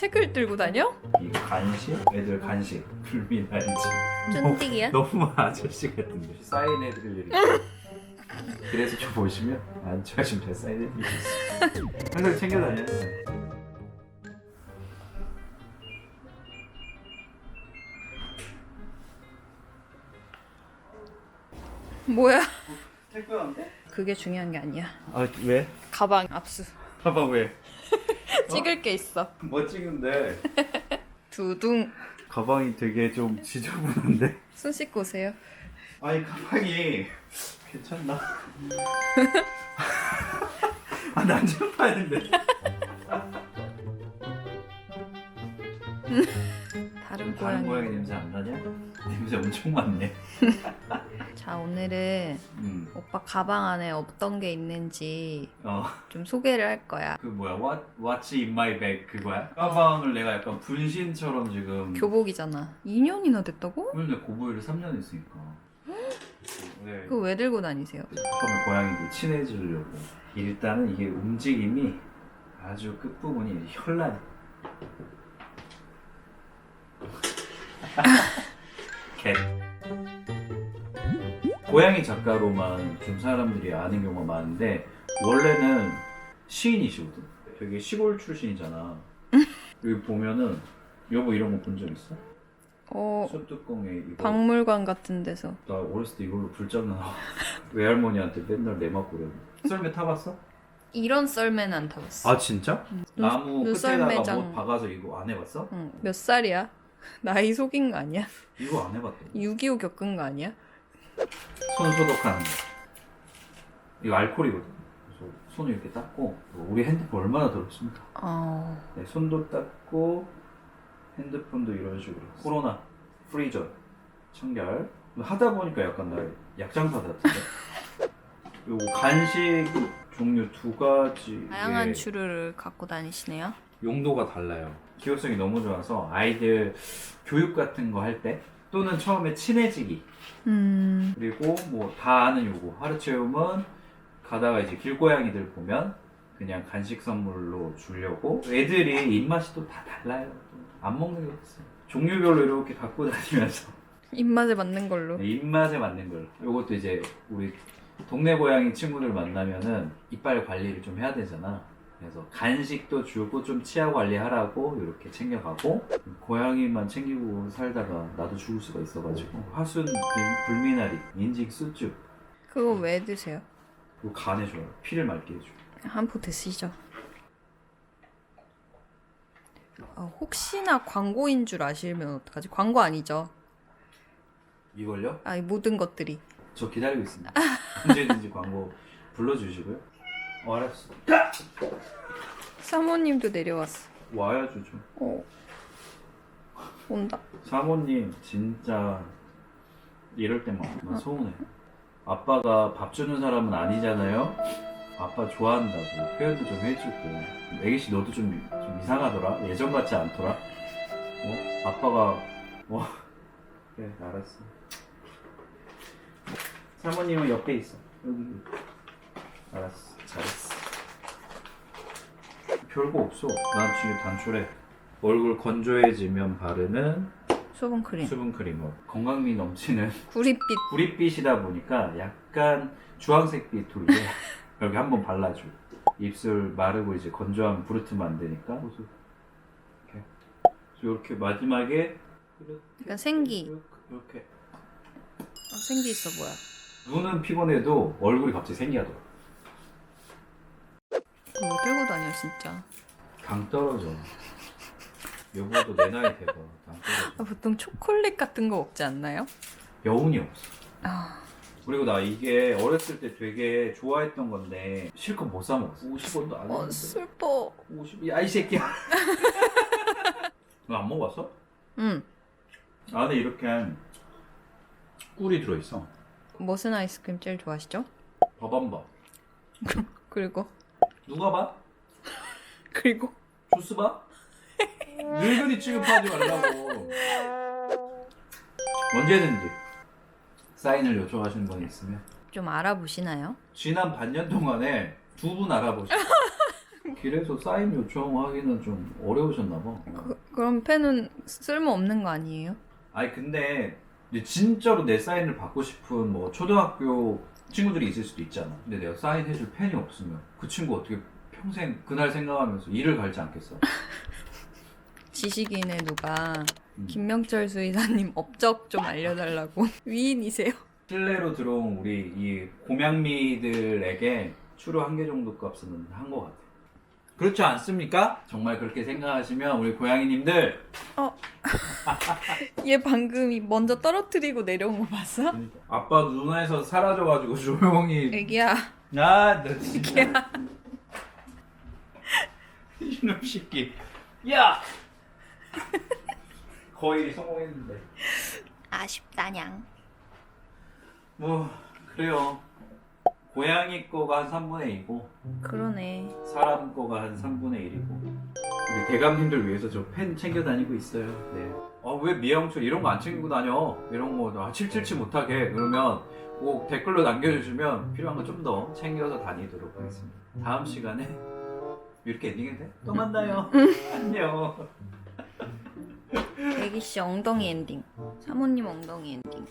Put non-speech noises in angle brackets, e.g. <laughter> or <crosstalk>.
책을 들고 다녀? 이 간식? 애들 간식 <laughs> 불미나지 쫀디기야? 너무 아저씨 같은데 사인해드릴 일이 그래서 저 보시면 안 좋아하시면 제가 사인해드리고 있어요 <laughs> 항상 챙겨 다녀요 뭐야? 택배한데? 그게 중요한 게 아니야. 아 왜? 가방 압수. 봐봐 왜? <laughs> 찍을 게 있어. 뭐 찍은데? <laughs> 두둥. 가방이 되게 좀 지저분한데? 손 씻고 오세요. 아니 가방이 괜찮나? <laughs> 아 난장판인데 다른 다른 고양이. 고양이 냄새 안 나냐? 냄새 엄청 많네 자 오늘은 음. 오빠 가방 안에 어떤 게 있는지 어. 좀 소개를 할 거야. 그 뭐야? What, What's in my bag 그거야? 가방을 내가 약간 분신처럼 지금 교복이잖아. 2년이나 됐다고? 근데 고보이를 3년 했으니까 네. 그거 왜 들고 다니세요? 처음에 고양이도 친해지려고 일단은 이게 움직임이 아주 끝부분이 현란 캣 <laughs> 고양이 작가로만 좀 사람들이 아는 경우가 많은데 원래는 시인이시거든 되게 시골 출신이잖아 <laughs> 여기 보면은 여보 이런 거 본 적 있어? 어 손뚜껑에 이거 박물관 같은 데서 나 어렸을 때 이걸로 불장난 <laughs> 외할머니한테 맨날 내 맞고 그래 썰매 타봤어? 이런 썰매는 안 타봤어. 아 진짜? 눈- 나무 눈썰매장. 끝에다가 못 박아서 이거 안 해봤어? 응. 몇 살이야? <laughs> 나이 속인 거 아니야? 이거 안 해봤대 6.25 겪은 거 아니야? 손 소독하는 거 이거 알코올이거든 그래서 손을 이렇게 닦고 우리 핸드폰 얼마나 더럽습니까? 어... 네, 손도 닦고 핸드폰도 이런 식으로 코로나 프리전 청결 하다 보니까 약간 나 약장사 같은데 <laughs> 요거 간식 종류 두 가지 다양한 추루를 갖고 다니시네요. 용도가 달라요. 기억성이 너무 좋아서 아이들 교육 같은 거 할때 또는 처음에 친해지기 음... 그리고 뭐 다 아는 요거 하루 체험은 가다가 이제 길고양이들 보면 그냥 간식 선물로 주려고 애들이 입맛이 또 다 달라요. 안 먹는 게 없어요. 종류별로 이렇게 갖고 다니면서 <laughs> 입맛에 맞는 걸로. 네, 입맛에 맞는 걸로. 요것도 이제 우리 동네 고양이 친구들 만나면은 이빨 관리를 좀 해야 되잖아. 그래서 간식도 주고 좀 치아 관리하라고 이렇게 챙겨가고 고양이만 챙기고 살다가 나도 죽을 수가 있어가지고 화순, 불- 불미나리, 인직, 수주 그거 왜 드세요? 이거 간에 좋아요. 피를 맑게 해줘. 한 포 드시죠. 아, 혹시나 광고인 줄 아시면 어떡하지? 광고 아니죠? 이걸요? 아, 이 모든 것들이. 저 기다리고 있습니다. <laughs> 언제든지 광고 불러주시고요. 어, 알았어. 사모님도 내려왔어. 와야죠 좀. 어. 온다. 사모님 진짜 이럴 때만 나 서운해. 아빠가 밥 주는 사람은 아니잖아요. 아빠 좋아한다고 표현도 좀 해주고. 애기 씨 너도 좀, 좀 이상하더라. 예전 같지 않더라. 어? 아빠가 어 그래 알았어. 사모님은 옆에 있어. 여기. 알았어. 잘했어. 별거 없어. 난 지금 단촐해. 얼굴 건조해지면 바르는 수분 크림. 수분 크림으로 건강미 넘치는 <laughs> 구릿빛. 구릿빛이다 보니까 약간 주황색 빛으로 이제 <laughs> 여기 한번 발라줘. 입술 마르고 이제 건조하면 부르트면 안 되니까. 이렇게. 이렇게 마지막에 약간 생기. 이렇게. 어, 생기 있어 보여. 눈은 피곤해도 얼굴이 갑자기 생기하더라. 그 거왜 들고 다녀, 진짜. 당 떨어져. 여보도 내 나이 돼봐. 당 떨어져. 아, 보통 초콜릿 같은 거 먹지 않나요? 여운이 없어. 아, 그리고 나 이게 어렸을 때 되게 좋아했던 건데 실컷 못 사 먹었어. 50원도 안 어, 했는데. 슬퍼. 50. 야이 새끼야. <laughs> 너 안 먹어봤어? 응. 안에 이렇게 꿀이 들어있어. 무슨 아이스크림 제일 좋아하시죠? 밥안 봐. 그리고, 누가 봐? <laughs> 그리고. 조스 봐? <laughs> 늙은이 취급하지 말라고. 언제든지 사인을 요청하시는 분이 있으면 좀 알아보시나요? 지난 반년 동안에 두 분 알아보시고 길에서 <laughs> 사인 요청하기는 좀 어려우셨나 봐. 그, 그럼 펜은 쓸모 없는 거 아니에요? 아니 근데 이제 진짜로 내 사인을 받고 싶은 뭐 초등학교 친구들이 있을 수도 있잖아. 근데 내가 사인해줄 펜이 없으면 그 친구 어떻게 평생 그날 생각하면서 일을 갈지 않겠어? <laughs> 지식인의 누가 음. 김명철 수의사님 업적 좀 알려달라고 <laughs> 위인이세요? 실내로 들어온 우리 이 고양미들에게 추루 한 개 정도 값은 한 것 같아. 그렇지 않습니까? 정말 그렇게 생각하시면 우리 고양이님들. <laughs> 얘 방금 이 먼저 떨어뜨리고 내려온 거 봤어? 아빠 눈에서 사라져가지고 <laughs> 조용히. 애기야. 아 너 진짜. <laughs> 이놈 새끼. 야! 거의 성공했는데. 아쉽다냥. 뭐 그래요 고양이 거가 한 3분의 2고 그러네. 사람 거가 한 3분의 1이고. 우리 대감님들 위해서 저 펜 챙겨 다니고 있어요. 네. 아왜 미영철 이런 거 안 챙기고 다녀? 이런 거 아, 777 못하게. 그러면 꼭 댓글로 남겨주시면 필요한 거 좀 더 챙겨서 다니도록 하겠습니다. 다음 시간에 이렇게 엔딩인데? 또 만나요. <laughs> 안녕. 애기 씨 엉덩이 엔딩. 사모님 엉덩이 엔딩